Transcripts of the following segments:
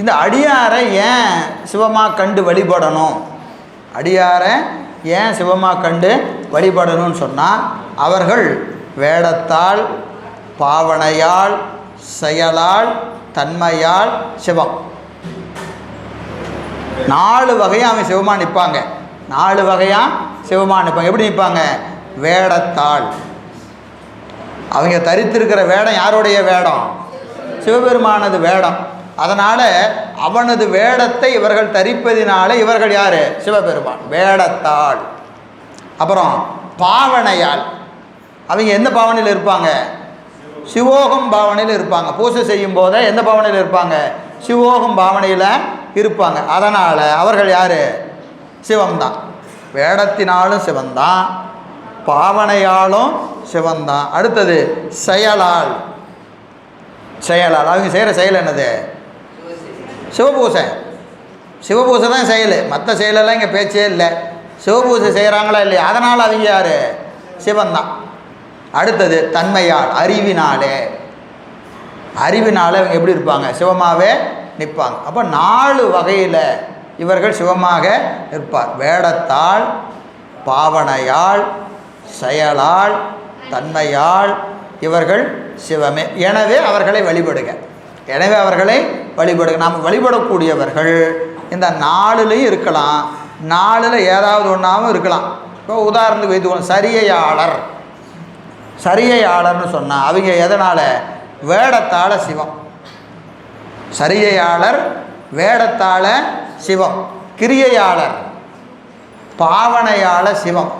இந்த அடியாரை ஏன் சிவமாக கண்டு வழிபடணும்? அடியாரை ஏன் சிவமாக கண்டு வழிபடணும்னு சொன்னால் அவர்கள் வேடத்தால் பாவனையால் செயலால் தன்மையால் சிவம். நாலு வகையாக அவன் சிவமாக நிற்பாங்க நாலு வகையாக சிவமாக நிற்பாங்க எப்படி நிற்பாங்க வேடத்தால். அவங்க தரித்திருக்கிற வேடம் யாருடைய வேடம்? சிவபெருமானது வேடம். அதனால் அவனது வேடத்தை இவர்கள் தரிப்பதினால இவர்கள் யார்? சிவபெருமான். வேடத்தாள். அப்புறம் பாவனையால். அவங்க எந்த பாவனையில் இருப்பாங்க? சிவோகம் பாவனையில் இருப்பாங்க. பூஜை செய்யும் போதே எந்த பாவனையில் இருப்பாங்க? சிவோகம் பாவனையில் இருப்பாங்க. அதனால் அவர்கள் யார்? சிவம்தான். வேடத்தினாலும் சிவந்தான் பாவனையாலும் சிவந்தான் அடுத்தது செயலால். செயலால். அவங்க செய்கிற செயல் என்னது? சிவபூசை. சிவபூசை தான் செயல். மற்ற செயலெல்லாம் இங்கே பேச்சே இல்லை. சிவபூசை செய்கிறாங்களா இல்லையா? அதனால் அவங்க யார்? சிவன்தான். அடுத்தது தன்மையால் அறிவினாலே. அறிவினால் இவங்க எப்படி இருப்பாங்க? சிவமாகவே நிற்பாங்க. அப்போ நாலு வகையில் இவர்கள் சிவமாக நிற்பார். வேடத்தால் பாவனையால் செயலால் தன்மையால் இவர்கள் சிவமே. எனவே அவர்களை வழிபடுக. எனவே அவர்களை வழிபடு நாம் வழிபடக்கூடியவர்கள். இந்த நாலுலேயும் இருக்கலாம். நாளில் ஏதாவது ஒன்றாவும் இருக்கலாம். இப்போ உதாரணத்துக்கு வைத்துக்கணும் சரியையாளர். சரியையாளர்னு சொன்னால் அவங்க எதனால்? வேடத்தால் சிவம். சரியையாளர் வேடத்தால் சிவம். கிரியையாளர் பாவனையாள சிவம்.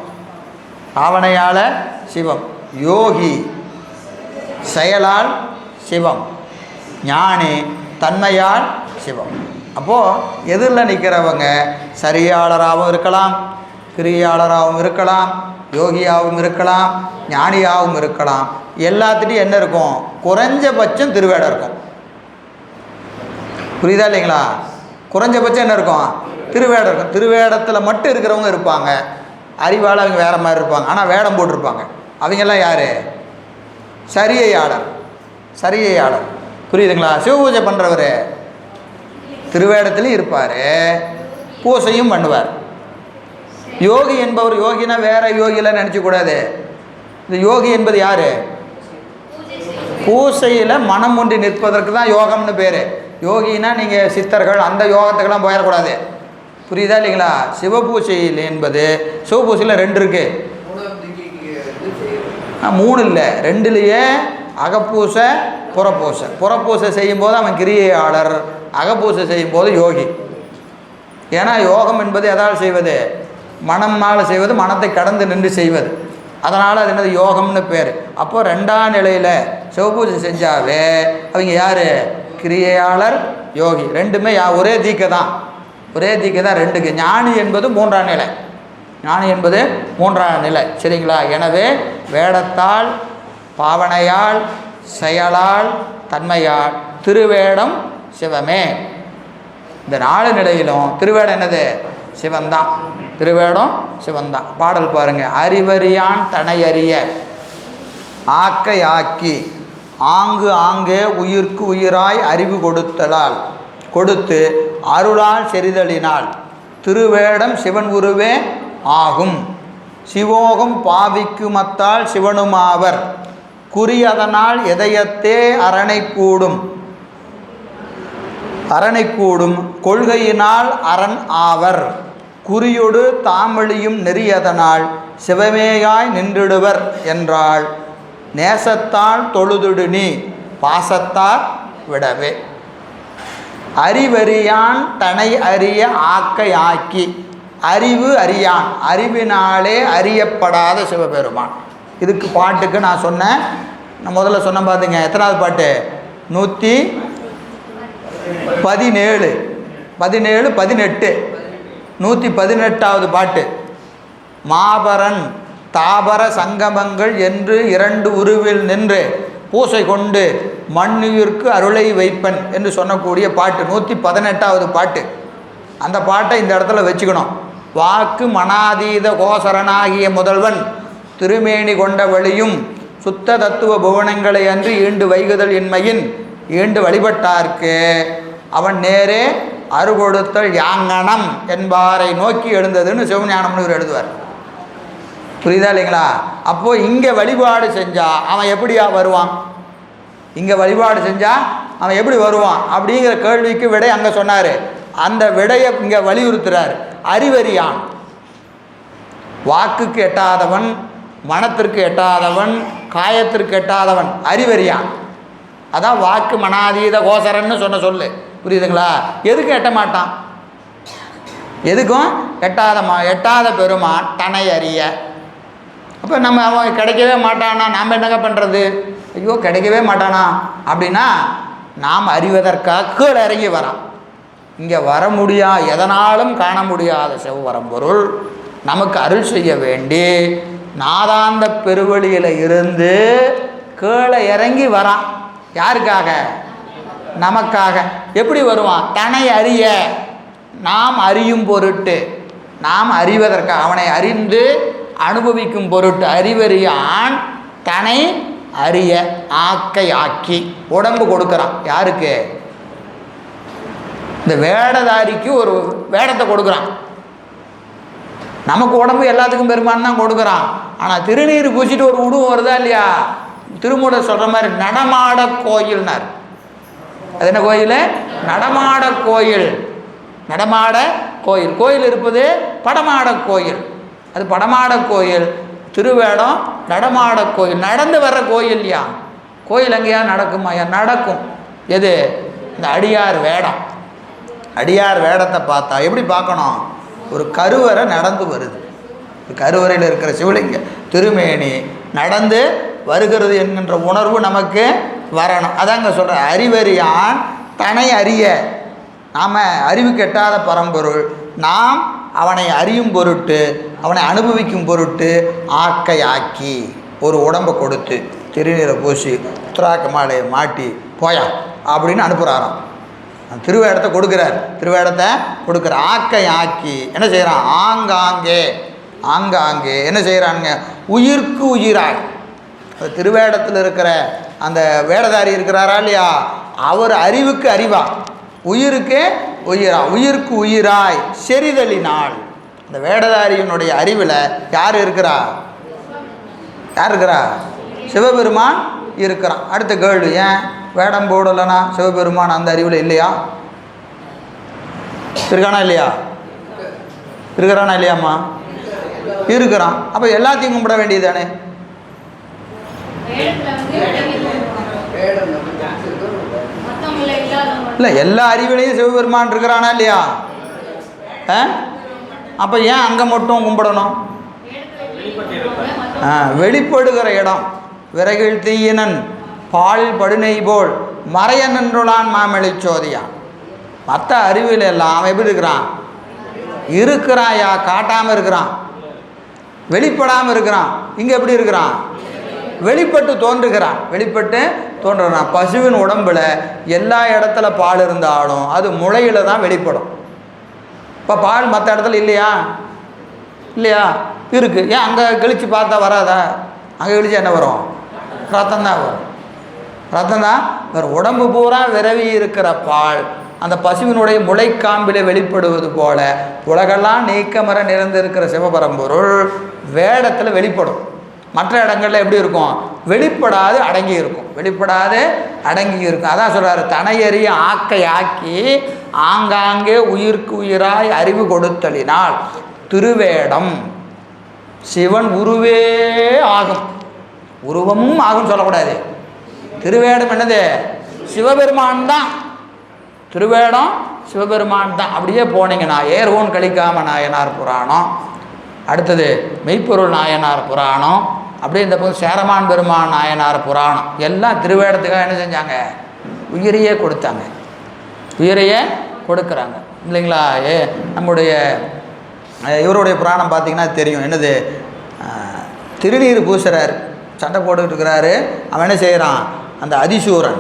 பாவனையாள சிவம். யோகி செயலால் சிவம். ஞானி தன்மையால் சிவம். அப்போது எதிரில் நிற்கிறவங்க சரியாளராகவும் இருக்கலாம் கிரியாளராகவும் இருக்கலாம் யோகியாகவும் இருக்கலாம் ஞானியாகவும் இருக்கலாம். எல்லாத்துட்டையும் என்ன இருக்கும்? குறைஞ்சபட்சம் திருவேடம் இருக்கும். புரியுதா இல்லைங்களா? குறைஞ்சபட்சம் என்ன இருக்கும்? திருவேடம் இருக்கும். திருவேடத்தில் மட்டும் இருக்கிறவங்க இருப்பாங்க. அறிவால் அவங்க வேறு மாதிரி இருப்பாங்க. ஆனால் வேடம் போட்டிருப்பாங்க. அவங்கெல்லாம் யார்? சரியையாளர். சரியையாளர். புரியுதுங்களா? சிவபூஜை பண்ணுறவர் திருவேடத்துலையும் இருப்பார். பூசையும் பண்ணுவார். யோகி என்பவர் யோகினா வேற யோகிலாம் நினச்சக்கூடாது இந்த யோகி என்பது யார்? பூசையில் மனம் ஒன்றி நிற்பதற்கு தான் யோகம்னு பேர். யோகினா நீங்கள் சித்தர்கள் அந்த யோகத்துக்கெல்லாம் போயிடக்கூடாது. புரியுதா இல்லைங்களா? சிவபூசையில் என்பது சிவபூசையில் ரெண்டு இருக்குது ஆ, மூணு இல்லை. ரெண்டுலேயே அகப்பூசை புறப்பூசை. புறப்பூசை செய்யும்போது அவன் கிரியையாளர் அகப்பூசை செய்யும்போது யோகி. ஏன்னா யோகம் என்பது எதால் செய்வது? மனமால் செய்வது மனத்தை கடந்து நின்று செய்வது. அதனால் அது என்னது? யோகம்னு பேர். அப்போது ரெண்டாம் நிலையில் சிவபூஜை செஞ்சாவே அவங்க யார்? கிரியையாளர் யோகி. ரெண்டுமே யா ஒரே தீக்கை தான். ஒரே தீக்கை தான் ரெண்டுக்கு. ஞானி என்பது மூன்றாம் நிலை. ஞானி என்பது மூன்றாம் நிலை. சரிங்களா? எனவே வேடத்தால் பாவனையால் செயலால் தன்மையால் திருவேடம் சிவமே. இந்த நாலு நிலையிலும் திருவேடம் என்னது? சிவன்தான் திருவேடம் சிவன்தான் பாடல் பாருங்க. அறிவறியான் தனையறிய. ஆக்கை ஆக்கி. ஆங்கு ஆங்கே உயிர்க்கு உயிராய் அறிவு கொடுத்தலால் கொடுத்து அருளால் செறிதலினால் திருவேடம் சிவன் உருவே ஆகும். சிவோகம் பாவிக்கு மத்தால் சிவனுமாவர். குறியதனால் இதயத்தே அரணை கூடும் அரணை கூடும் கொள்கையினால் அரண் ஆவர். குறியொடு தாமொழியும் நெறியதனால் சிவமேயாய் நின்றிடுவர் என்றால் நேசத்தால் தொழுதுடு நீ பாசத்தால் விடவே. அறிவறியான் தனை அறிய ஆக்கை ஆக்கி அறிவு அறியான். அறிவினாலே அறியப்படாத சிவபெருமான். இதுக்கு பாட்டுக்கு நான் சொன்னேன். நான் முதல்ல சொன்னேன் பார்த்துங்க எத்தனாவது பாட்டு? நூற்றி பதினேழு. பதினேழு பதினெட்டு. நூற்றி பதினெட்டாவது பாட்டு. மாபரன் தாபர சங்கமங்கள் என்று இரண்டு உருவில் நின்று பூசை கொண்டு மண்ணுயிர்க்கு அருளை வைப்பன் என்று சொல்லக்கூடிய பாட்டு. நூற்றி பதினெட்டாவது பாட்டு. அந்த பாட்டை இந்த இடத்துல வச்சுக்கணும். வாக்கு மனாதீத கோசரனாகிய முதல்வன் திருமேனி கொண்ட வழியும் சுத்த தத்துவ புவனங்களை அன்று ஈண்டு வைகுதல் இன்மையின் ஈண்டு வழிபட்டார்க்கு. அவன் நேரே அறுகொடுத்தல் யாங்கனம் என்பாரை நோக்கி எழுந்ததுன்னு சிவஞானம்னு இவர் எழுதுவார். புரியுதா இல்லைங்களா? அப்போது இங்கே வழிபாடு செஞ்சால் அவன் எப்படியா வருவான்? இங்கே வழிபாடு செஞ்சால் அவன் எப்படி வருவான்? அப்படிங்கிற கேள்விக்கு விடை அங்கே சொன்னார். அந்த விடையை இங்கே வலியுறுத்துறார். அறிவறியான். வாக்குக்கு எட்டாதவன் மனத்திற்கு எட்டாதவன் காயத்திற்கு எட்டாதவன் அறிவறியான் அதான் வாக்கு மனாதீத கோசரன்னு சொன்ன சொல்லு. புரியுதுங்களா? எதுக்கும் எட்ட மாட்டான்? எதுக்கும்? எட்டாத மா எட்டாத பெருமான் தனை அறிய. அப்போ நம்ம அவன் கிடைக்கவே மாட்டானா? நாம் என்னங்க பண்ணுறது ஐயோ கிடைக்கவே மாட்டானா? அப்படின்னா நாம் அறிவதற்காக கீழே இறங்கி வரான். இங்கே வர முடியா? எதனாலும் காண முடியாத செவ்வரம்பொருள் நமக்கு அருள் செய்ய வேண்டி நாதாந்த பெருவழியில் இருந்து கீழே இறங்கி வரான் யாருக்காக? நமக்காக. எப்படி வருவான் தன்னை அறிய. நாம் அறியும் பொருட்டு. நாம் அறிவதற்கு அவனை அறிந்து அனுபவிக்கும் பொருட்டு. அறிவறியான் தன்னை அறிய ஆக்கை ஆக்கி உடம்பு கொடுக்குறான் யாருக்கு? இந்த வேடதாரிக்கு ஒரு வேடத்தை கொடுக்குறான். நமக்கு உடம்பு எல்லாத்துக்கும் பெருமான் தான் கொடுக்குறான். ஆனால் திருநீர் பூசிட்டு ஒரு உருவம் வருதா இல்லையா? திருமூட சொல்கிற மாதிரி நடமாட கோயில்னார். அது என்ன கோயில்? நடமாட கோயில். நடமாட கோயில். கோயில் இருப்பது படமாட கோயில். அது படமாட கோயில். திருவேடம் நடமாட கோயில். நடந்து வர்ற கோயில் யா கோயில் எங்கேயா நடக்குமாயா நடக்கும். எது? இந்த அடியார் வேடம். அடியார் வேடத்தை பார்த்தா எப்படி பார்க்கணும்? ஒரு கருவறை நடந்து வருது. கருவறையில் இருக்கிற சிவலிங்க திருமேனி நடந்து வருகிறது என்கின்ற உணர்வு நமக்கு வரணும். அதாங்க சொல்கிற அறிவறியான் தனை அறிய. நாம் அறிவு கெட்டாத பரம்பொருள். நாம் அவனை அறியும் பொருட்டு அவனை அனுபவிக்கும் பொருட்டு ஆக்கை ஆக்கி ஒரு உடம்பை கொடுத்து திருநீரை பூசி உத்தராக்க மாலையை மாட்டி போயா அப்படின்னு அனுப்புகிறாராம் திருவேடத்தை கொடுக்குறார். திருவேடத்தை கொடுக்குற ஆக்கை ஆக்கி என்ன செய்கிறான்? ஆங்காங்கே ஆங்காங்கே என்ன செய்கிறானுங்க? உயிர்க்கு உயிராய். திருவேடத்தில் இருக்கிற அந்த வேடதாரி இருக்கிறாரா இல்லையா? அவர் அறிவுக்கு அறிவா. உயிருக்கு உயிரா. உயிருக்கு உயிராய். செறிதலினால். அந்த வேடதாரியினுடைய அறிவில் யார் இருக்கிறா? யார் இருக்கிறா? சிவபெருமான் இருக்கிறான். அடுத்த கேள்வி ஏன்? வேடம் போடலைனா சிவபெருமான் அந்த அறிவில் இல்லையா? இருக்கானா இல்லையா? இருக்கிறானா இல்லையாம்மா? இருக்கிறான். அப்போ எல்லாத்தையும் கும்பிட வேண்டியது தானே இல்லை எல்லா அறிவிலையும் சிவபெருமான் இருக்கிறானா இல்லையா? ஆ? அப்போ ஏன் அங்கே மட்டும் கும்பிடணும்? ஆ, வெளிப்படுகிற இடம். விறகில் தீயினன். பால் படுநெய் போல் மறைய நின்றுளான் மாமெளிச்சோதியான் மற்ற அறிவியல் எல்லாம் அவன் எப்படி இருக்கிறான்? இருக்கிறாயா? காட்டாமல் இருக்கிறான். வெளிப்படாமல் இருக்கிறான். இங்கே எப்படி இருக்கிறான்? வெளிப்பட்டு தோன்றுகிறான். வெளிப்பட்டு தோன்றுகிறான். பசுவின் உடம்புல எல்லா இடத்துல பால் இருந்தாலும் அது முளையில் தான் வெளிப்படும். இப்போ பால் மற்ற இடத்துல இல்லையா? இல்லையா? இருக்குது ஏன் அங்கே கழித்து பார்த்தா வராதா? அங்கே கழிச்சு என்ன வரும்? ரத்தம் தான் வரும். ரத்தம் தான் இவர் உடம்பு பூரா விரவி இருக்கிற பால். அந்த பசுவினுடைய முளைக்காம்பிலே வெளிப்படுவது போல உலகெல்லாம் நீக்கமர நிறைந்திருக்கிற சிவபரம்பொருள் வேடத்தில் வெளிப்படும். மற்ற இடங்கள்ல எப்படி இருக்கும்? வெளிப்படாது அடங்கி இருக்கும். வெளிப்படாது அடங்கி இருக்கும். அதான் சொல்றாரு தனையறிய ஆக்கை ஆக்கி ஆங்காங்கே உயிர்க்கு உயிராய் அறிவு கொடுத்தலினால் திருவேடம் சிவன் உருவே ஆகும். உருவமும் ஆகும் சொல்லக்கூடாது. திருவேடம் என்னது? சிவபெருமான் தான். திருவேடம் சிவபெருமான் தான். அப்படியே போனீங்கன்னா ஏர்வோன் கழிக்காம நாயனார் புராணம். அடுத்தது மெய்ப்பொருள் நாயனார் புராணம். அப்படியே இந்த பக்கம் சேரமான் பெருமான் நாயனார் புராணம். எல்லாம் திருவேடத்துக்காக என்ன செஞ்சாங்க? உயிரையே கொடுத்தாங்க. உயிரையே கொடுக்குறாங்க. இல்லைங்களா? ஏ நம்முடைய இவருடைய புராணம் பார்த்தீங்கன்னா தெரியும். என்னது? திருநீர் பூசுறார். சண்டை போட்டுக்கிட்டு இருக்கிறாரு. அவன் என்ன செய்கிறான் அந்த அதிசூரன்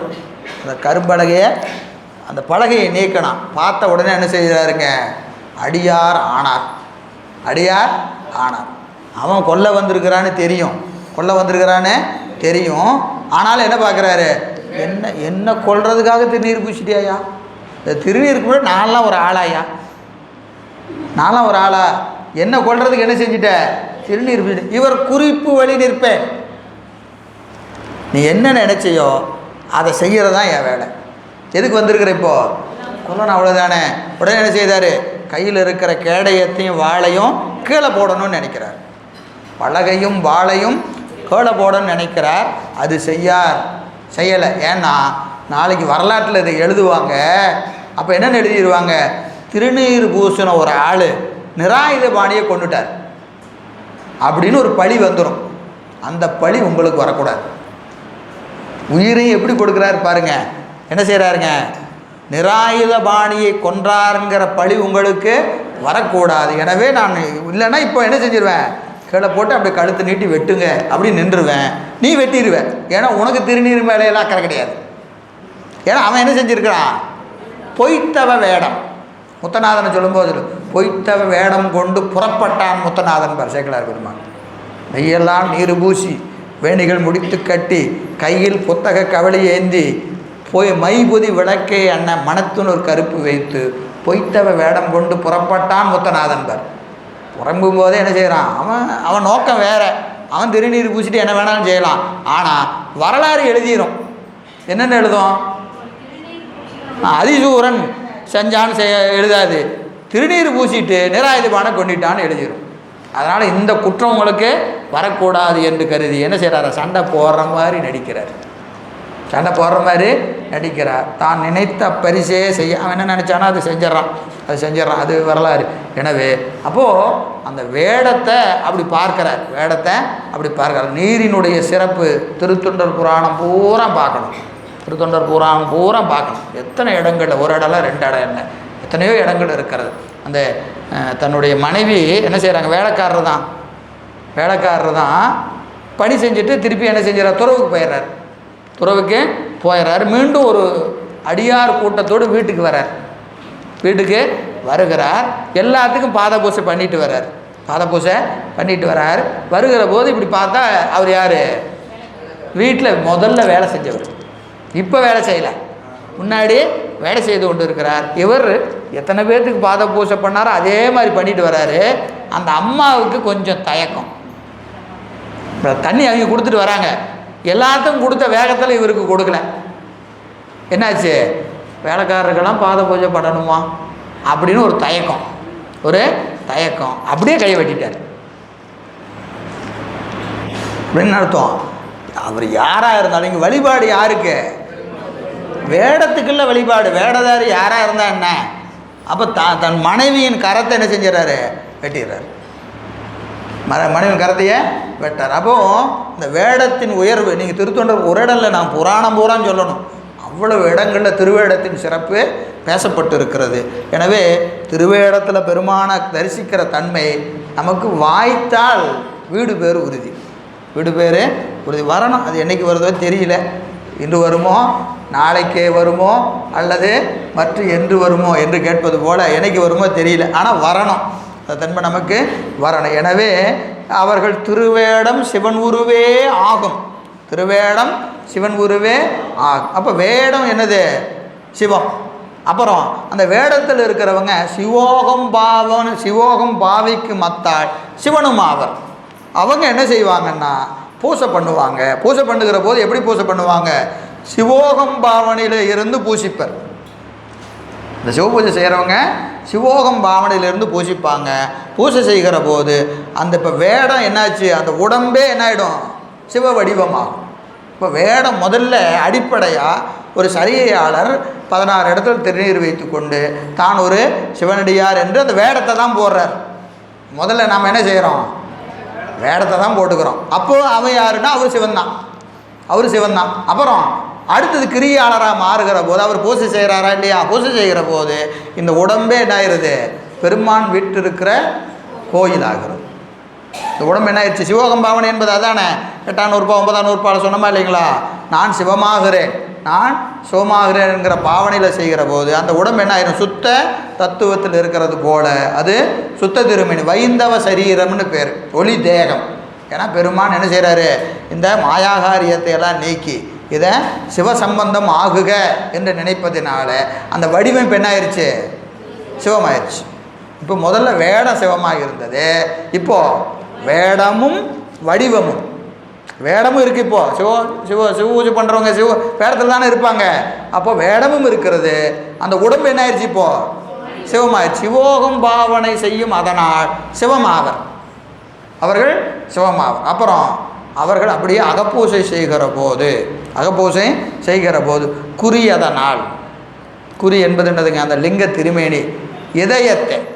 அந்த கரும்பலகையை அந்த பலகையை நீக்கணும் பார்த்த உடனே என்ன செய்கிறாருங்க? அடியார் ஆனார். அடியார் ஆனார். அவன் கொல்ல வந்திருக்கிறான்னு தெரியும். கொல்ல வந்திருக்கிறான்னு தெரியும். ஆனாலும் என்ன பார்க்குறாரு? என்ன என்ன கொல்றதுக்காக திருநீர் பூச்சிட்டியாயா இந்த திருநீருக்கு கூட நான்லாம் ஒரு ஆளாயா நான்லாம் ஒரு ஆளா? என்ன கொல்றதுக்கு என்ன செஞ்சிட்ட? திருநீர் பூசி இவர் குறிப்பு வழி நிற்பேன். நீ என்ன நினச்சியோ அதை செய்கிறது தான் என் வேலை. எதுக்கு வந்திருக்கிற இப்போ? சொல்லணும் அவ்வளோதானே உடனே என்ன செய்தார்? கையில் இருக்கிற கேடயத்தையும் வாழையும் கீழே போடணும்னு நினைக்கிறார். பலகையும் வாழையும் கீழே போடணும்னு நினைக்கிறார். அது செய்யார். செய்யலை. ஏன்னா நாளைக்கு வரலாற்றில் இதை எழுதுவாங்க. அப்போ என்னென்னு எழுதிடுவாங்க திருநீர் பூசின ஒரு ஆள் நிராயுத பாணியை கொண்டுட்டார். அப்படின்னு ஒரு பழி வந்துடும் அந்த பழி உங்களுக்கு வரக்கூடாது. உயிரையும் எப்படி கொடுக்குறாரு பாருங்க. என்ன செய்கிறாருங்க நிராயுத பாணியை கொன்றாருங்கிற பழி உங்களுக்கு வரக்கூடாது. எனவே நான் இல்லைன்னா இப்போ என்ன செஞ்சிருவேன்? கீழே போட்டு அப்படி கழுத்து நீட்டி வெட்டுங்க. அப்படி நின்றுவேன் நீ வெட்டிடுவேன் ஏன்னா உனக்கு திருநீர் மேலையெல்லாம் அக்கறை கிடையாது. ஏன்னா அவன் என்ன செஞ்சுருக்கிறான்? பொய்த்தவ வேடம். முத்தநாதனை சொல்லும்போது பொய்த்தவ வேடம் கொண்டு புறப்பட்டான் முத்தநாதன். பார் சேக்கலார் பெருமான் நெய்யெல்லாம் நீர் பூசி. வேணிகள் முடித்து கட்டி கையில் புத்தக கவலை ஏந்தி போய் மைபுதி விளக்கை அண்ணன் ஒரு கருப்பு வைத்து பொய்த்தவ வேடம் கொண்டு புறப்பட்டான் முத்தநாதன்பர். புறம்பும் போதே என்ன செய்கிறான் அவன் அவன் நோக்கம் வேற. அவன் திருநீர் பூசிட்டு என்ன வேணாலும் செய்யலாம். ஆனால் வரலாறு எழுதிடும் என்னென்ன எழுதும்? அதிசூரன் செஞ்சான்னு செய்ய எழுதாது. திருநீர் பூசிட்டு நிராயுதபானை கொண்டிட்டான்னு எழுதிடும் அதனால் இந்த குற்றம் உங்களுக்கு வரக்கூடாது என்று கருதி என்ன செய்கிறாரு சண்டை போடுற மாதிரி நடிக்கிறார். சண்டை போடுற மாதிரி நடிக்கிறார். தான் நினைத்த பரிசே செய்ய அவன் என்ன நினச்சானோ அது செஞ்சிடறான். அது செஞ்சிடறான். அது வரலாறு. எனவே அப்போது அந்த வேடத்தை அப்படி பார்க்கிறார். வேடத்தை அப்படி பார்க்கிறார். நீரினுடைய சிறப்பு திருத்தொண்டர் புராணம் பூரா பார்க்கணும். திருத்தொண்டர் புராணம் பூரா பார்க்கணும். எத்தனை இடங்களில்? ஒரு இடம்லாம் ரெண்டு இடம் என்ன எத்தனையோ இடங்கள் இருக்கிறது. அந்த தன்னுடைய மனைவி என்ன செய்கிறாங்க வேலைக்காரர் தான். வேலைக்காரர் தான் பணி செஞ்சுட்டு திருப்பி என்ன செஞ்சார் துறவுக்கு போயிடுறார். துறவுக்கு போயிடுறாரு. மீண்டும் ஒரு அடியார் கூட்டத்தோடு வீட்டுக்கு வரார் வீட்டுக்கு வருகிறார். எல்லாத்துக்கும் பாத பூசை பண்ணிட்டு வர்றார். பாத பூசை பண்ணிட்டு வர்றார். வருகிற போது இப்படி பார்த்தா அவர் யார்? வீட்டில் முதல்ல வேலை செஞ்சவர். இப்போ வேலை செய்யலை. முன்னாடி வேலை செய்து கொண்டு இருக்கிறார் இவர் எத்தனை பேர்த்துக்கு பாத பூசை பண்ணாரோ அதே மாதிரி பண்ணிட்டு வராரு. அந்த அம்மாவுக்கு கொஞ்சம் தயக்கம். தண்ணி அவங்க கொடுத்துட்டு வராங்க. எல்லாத்துக்கும் கொடுத்த வேகத்தில் இவருக்கு கொடுக்கல. என்னாச்சு? வேலைக்காரருக்கெல்லாம் பாத பூஜை பண்ணணுமா? அப்படின்னு ஒரு தயக்கம். ஒரு தயக்கம். அப்படியே கையை வெட்டிட்டார். அப்படின்னு அர்த்தம். அவர் யாராக இருந்தாலும் இங்கே வழிபாடு யாருக்கு? வேடத்துக்குள்ள வழிபாடு. வேடதாரி யாராக இருந்தா என்ன? அப்போ த தன் மனைவியின் கரத்தை என்ன செஞ்சிடறாரு? வெட்டிடுறாரு. மர மனைவியின் கரத்தையே வெட்டார். அப்போ இந்த வேடத்தின் உயர்வு நீங்கள் திருத்தொண்டர் ஒரு இடம் இல்லை நான் புராணம் பூரான்னு சொல்லணும். அவ்வளவு இடங்களில் திருவேடத்தின் சிறப்பு பேசப்பட்டு இருக்கிறது எனவே திருவேடத்தில் பெருமான தரிசிக்கிற தன்மை நமக்கு வாய்த்தால் வீடு பேர் உறுதி. வீடு பேர் உறுதி. வரணும். அது என்னைக்கு வருதோ தெரியல. இன்று வருமோ? நாளைக்கே வருமோ? அல்லது மற்ற என்று வருமோ என்று கேட்பது போல என்னைக்கு வருமோ தெரியல. ஆனால் வரணும். அந்த தன்மை நமக்கு வரணும். எனவே அவர்கள் திருவேடம் சிவன் உருவே ஆகும். திருவேடம் சிவன் உருவே ஆகும். அப்போ வேடம் என்னது? சிவம். அப்புறம் அந்த வேடத்தில் இருக்கிறவங்க சிவோகம் பாவன் சிவோகம் பாவிக்கு மத்தாள் சிவனும் ஆவர். அவங்க என்ன செய்வாங்கன்னா பூசை பண்ணுவாங்க. பூசை பண்ணுகிற போது எப்படி பூசை பண்ணுவாங்க? சிவோகம் பாவனையில் இருந்து பூசிப்பர். இந்த சிவ பூஜை செய்கிறவங்க சிவோகம் பாவனையிலிருந்து பூசிப்பாங்க. பூஜை செய்கிற போது அந்த இப்போ வேடம் என்னாச்சு? அந்த உடம்பே என்ன ஆகிடும் சிவ வடிவமாகும். இப்போ வேடம் முதல்ல அடிப்படையாக ஒரு சரியையாளர் பதினாறு இடத்துல திருநீர் வைத்துக்கொண்டு தான் ஒரு சிவனடியார் என்று அந்த வேடத்தை தான் போடுறார். முதல்ல நாம் என்ன செய்கிறோம் வேடத்தை தான் போட்டுக்கிறோம். அப்போது அவன் யாருன்னா அவர் சிவன் தான் அவர் சிவன் தான் அப்புறம் அடுத்தது கிரியாளராக மாறுகிற போது அவர் பூசை செய்கிறாரா இல்லையா? பூசை செய்கிற போது இந்த உடம்பே என்ன ஆயிருது? பெருமான் விட்டிருக்கிற கோயில் ஆகிறது. இந்த உடம்பு என்ன ஆயிடுச்சு சிவகம் பாவனை என்பது அதானே? எட்டாம் நூறுபா ஒன்பதாம் நூறுபாவில் சொன்னமா இல்லைங்களா? நான் சிவமாகிறேன். நான் சிவமாகிறேன்ங்கிற பாவனையில் செய்கிற போது அந்த உடம்பு என்ன ஆயிரும்? சுத்த தத்துவத்தில் இருக்கிறது போல. அது சுத்த திருமணி வைந்தவ சரீரம்னு பேர். ஒளி தேகம். ஏன்னா பெருமான் என்ன செய்கிறாரு இந்த மாயாகாரியத்தை எல்லாம் நீக்கி இதை சிவசம்பந்தம் ஆகுக என்று நினைப்பதினால அந்த வடிவம் இப்போ என்ன ஆயிடுச்சு சிவமாயிருச்சு. இப்போ முதல்ல வேடம் சிவமாக இருந்தது இப்போ வேடமும் வடிவமும். வேடமும் இருக்குது இப்போது சிவ சிவ சிவ பூஜை பண்ணுறவங்க சிவ வேடத்தில் தானே இருப்பாங்க. அப்போ வேடமும் இருக்கிறது. அந்த உடம்பு என்ன ஆயிடுச்சு இப்போது சிவமாயிடுச்சு சிவோகம் பாவனை செய்யும் அதனால் சிவமாவர். அவர்கள் சிவமாவர். அப்புறம் அவர்கள் அப்படியே அகப்பூசை செய்கிற போது அகப்பூசை செய்கிற போது குறியதனால் குறி என்பது என்னதுங்க? அந்த லிங்க திருமேனி இதயத்தை.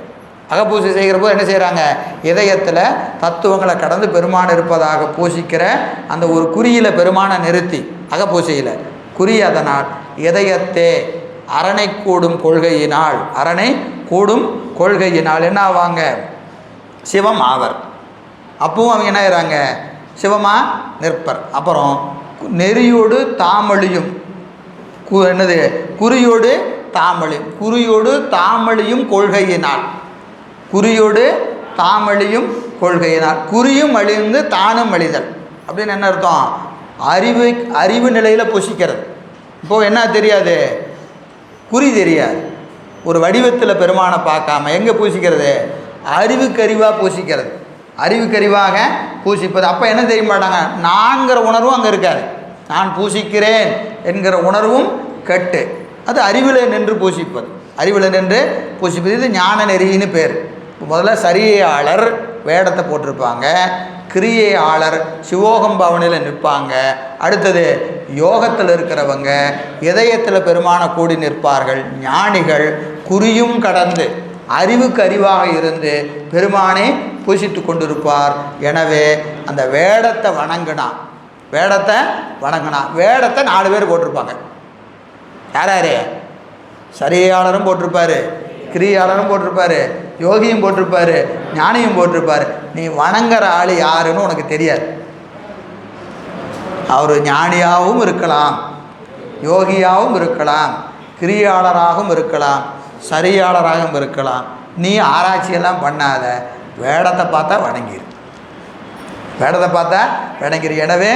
அகப்பூசை செய்கிற போது என்ன செய்கிறாங்க இதயத்தில் தத்துவங்களை கடந்து பெருமான் இருப்பதாக பூசிக்கிற அந்த ஒரு குறியில் பெருமானை நிறுத்தி அகப்பூசையில். குறி அதனால் இதயத்தே அரணை கூடும் கொள்கையினால் அரணை கூடும் கொள்கையினால் என்ன ஆவாங்க? சிவம் ஆவர். அப்பவும் அவங்க என்ன ஆகிறாங்க சிவமா நிற்பர். அப்புறம் நெறியோடு தாமொழியும். என்னது? குறியோடு தாமொழி குறியோடு தாமொழியும் கொள்கையினால். குறியோடு தாமழியும் கொள்கையினால் குறியும் அழிந்து தானும் அழிதல். அப்படின்னு என்ன அர்த்தம்? அறிவு அறிவு நிலையில் புசிக்கிறது இப்போது என்ன தெரியாது? குறி தெரியாது. ஒரு வடிவத்தில் பெருமானை பார்க்காம எங்கே பூசிக்கிறது அறிவுக்கறிவாக பூசிக்கிறது அறிவுக்கறிவாக பூசிப்பது அப்போ என்ன தெரிய மாட்டாங்க நான்கிற உணர்வும் அங்கே இருக்காது. நான் பூசிக்கிறேன் என்கிற உணர்வும் கெட்டு. அது அறிவில் நின்று பூசிப்பது அறிவில் நின்று பூசிப்பது இது ஞான நெறின்னு பேர். முதல்ல சரியையாளர் வேடத்தை போட்டிருப்பாங்க. கிரியையாளர் சிவோகம் பவனில் நிற்பாங்க. அடுத்தது யோகத்தில் இருக்கிறவங்க இதயத்தில் பெருமான கூடி நிற்பார்கள். ஞானிகள் குறியும் கடந்து அறிவுக்கு அறிவாக இருந்து பெருமானை பூசித்து கொண்டிருப்பார். எனவே அந்த வேடத்தை வணங்கினா வேடத்தை வணங்கினா வேடத்தை நாலு பேர் போட்டிருப்பாங்க. யார் யார்? சரியாளரும் போட்டிருப்பாரு. கிரியாளரும் போட்டிருப்பாரு. யோகியும் போட்டிருப்பார் ஞானியும் போட்டிருப்பார். நீ வணங்குற ஆள் யாருன்னு உனக்கு தெரியாது. அவர் ஞானியாகவும் இருக்கலாம் யோகியாகவும் இருக்கலாம் கிரியாளராகவும் இருக்கலாம் சரியாளராகவும் இருக்கலாம். நீ ஆராய்ச்சியெல்லாம் பண்ணாத வேடத்தை பார்த்தா வணங்கிரு. வேடத்தை பார்த்தா வணங்கிரு. எனவே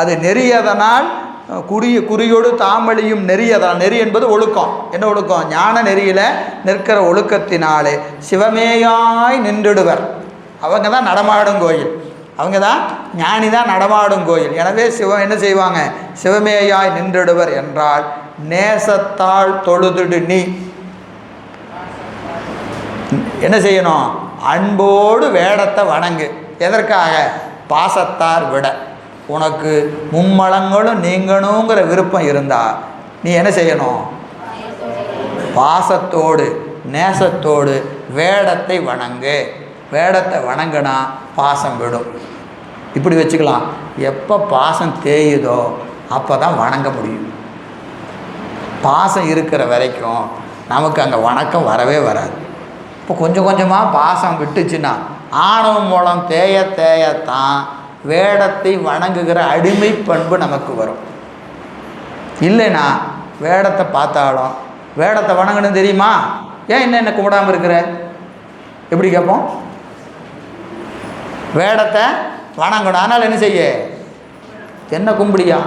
அது நெறியதனால் குறிய குறியோடு தாமளியும் நெறியதான் நெறி என்பது ஒழுக்கம். என்ன ஒழுக்கம்? ஞான நெறியில் நிற்கிற ஒழுக்கத்தினாலே சிவமேயாய் நின்றுடுவர். அவங்க தான் நடமாடும் கோயில். அவங்க தான் ஞானி தான் நடமாடும் கோயில். எனவே சிவம் என்ன செய்வாங்க? சிவமேயாய் நின்றுடுவர் என்றால் நேசத்தால் தொழுதுடு நீ. என்ன செய்யணும்? அன்போடு வேடத்தை வணங்கு. எதற்காக? பாசத்தார் விட. உனக்கு மும்மலங்களும் நீங்கணுங்கிற விருப்பம் இருந்தால் நீ என்ன செய்யணும்? பாசத்தோடு நேசத்தோடு வேடத்தை வணங்கு. வேடத்தை வணங்கினா பாசம் விடும். இப்படி வச்சுக்கலாம். எப்போ பாசம் தேயுதோ அப்போ தான் வணங்க முடியும். பாசம் இருக்கிற வரைக்கும் நமக்கு அங்கே வணக்கம் வரவே வராது. இப்போ கொஞ்சம் கொஞ்சமாக பாசம் விட்டுச்சுன்னா ஆணவம் மூலம் தேய தேயத்தான் வேடத்தை வணங்குகிற அடிமை பண்பு நமக்கு வரும். இல்லைன்னா வேடத்தை பார்த்தாலும் வேடத்தை வணங்கணும் தெரியுமா? ஏன் என்ன என்ன கும்பிடாமல் இருக்கிற? எப்படி கேட்போம்? வேடத்தை வணங்கணும். அதனால் என்ன செய்ய? என்ன கும்பிடியா?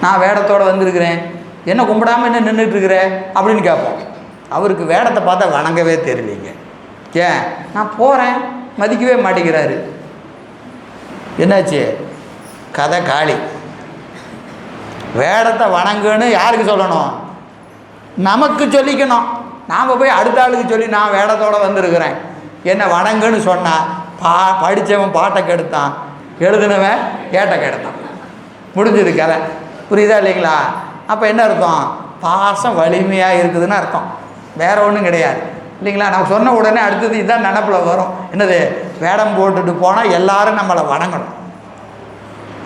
நான் வேடத்தோடு வந்திருக்கிறேன். என்ன கும்பிடாமல் என்ன நின்றுட்டு அப்படின்னு கேட்போம். அவருக்கு வேடத்தை பார்த்தா வணங்கவே தெரியலீங்க. ஏன்? நான் போகிறேன் மதிக்கவே மாட்டேங்கிறாரு. என்னாச்சு? கதை காளி வேடத்தை வணங்குன்னு யாருக்கு சொல்லணும்? நமக்கு சொல்லிக்கணும். நாம் போய் அடுத்த ஆளுக்கு சொல்லி நான் வேடத்தோடு வந்திருக்கிறேன். என்ன வணங்குன்னு சொன்னால் பா படித்தவன் பாட்டை கெடுத்தான். எழுதுனவன் ஏட்டை கெடுத்தான். முடிஞ்சது கதை. புரியுதா இல்லைங்களா? அப்போ என்ன அர்த்தம்? பாசம் வலிமையாக இருக்குதுன்னு அர்த்தம். வேற ஒன்றும் கிடையாது. இல்லைங்களா? நான் சொன்ன உடனே அடுத்தது இதுதான் நினப்பில் வரும். என்னது? வேடம் போட்டுட்டு போனால் எல்லாரும் நம்மளை வணங்கணும்.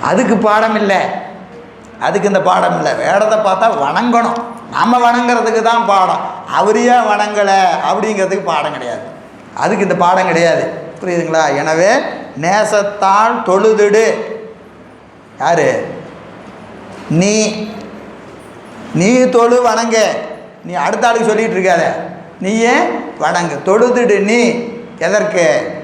அதுக்கு பாடம் இல்லை. அதுக்கு இந்த பாடம் இல்லை. வேடத்தை பார்த்தா வணங்கணும். நம்ம வணங்குறதுக்கு தான் பாடம். அவரையே வணங்கலை? அப்படிங்கிறதுக்கு பாடம் கிடையாது. அதுக்கு இந்த பாடம் கிடையாது. புரியுதுங்களா? எனவே நேசத்தால் தொழுதுடு. யாரு? நீ நீ தொழு வணங்க. நீ அடுத்த ஆளுக்கு சொல்லிகிட்டு இருக்காத. நீயே வணங்கு. தொழுதுடு நீ. எதற்கு?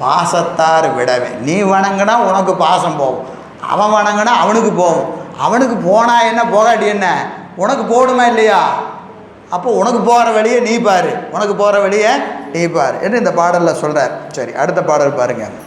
பாசத்தார் விடவே. நீ வணங்கினா உனக்கு பாசம் போகும். அவன் வணங்கினா அவனுக்கு போகும். அவனுக்கு போனா என்ன போகாட்டி என்ன? உனக்கு போடுமா இல்லையா? அப்போ உனக்கு போகிற வழியை நீ பாரு. உனக்கு போகிற வழியை நீ பாரு. என்று இந்த பாடலில் சொல்கிறார் சரி அடுத்த பாடல் பாருங்கள்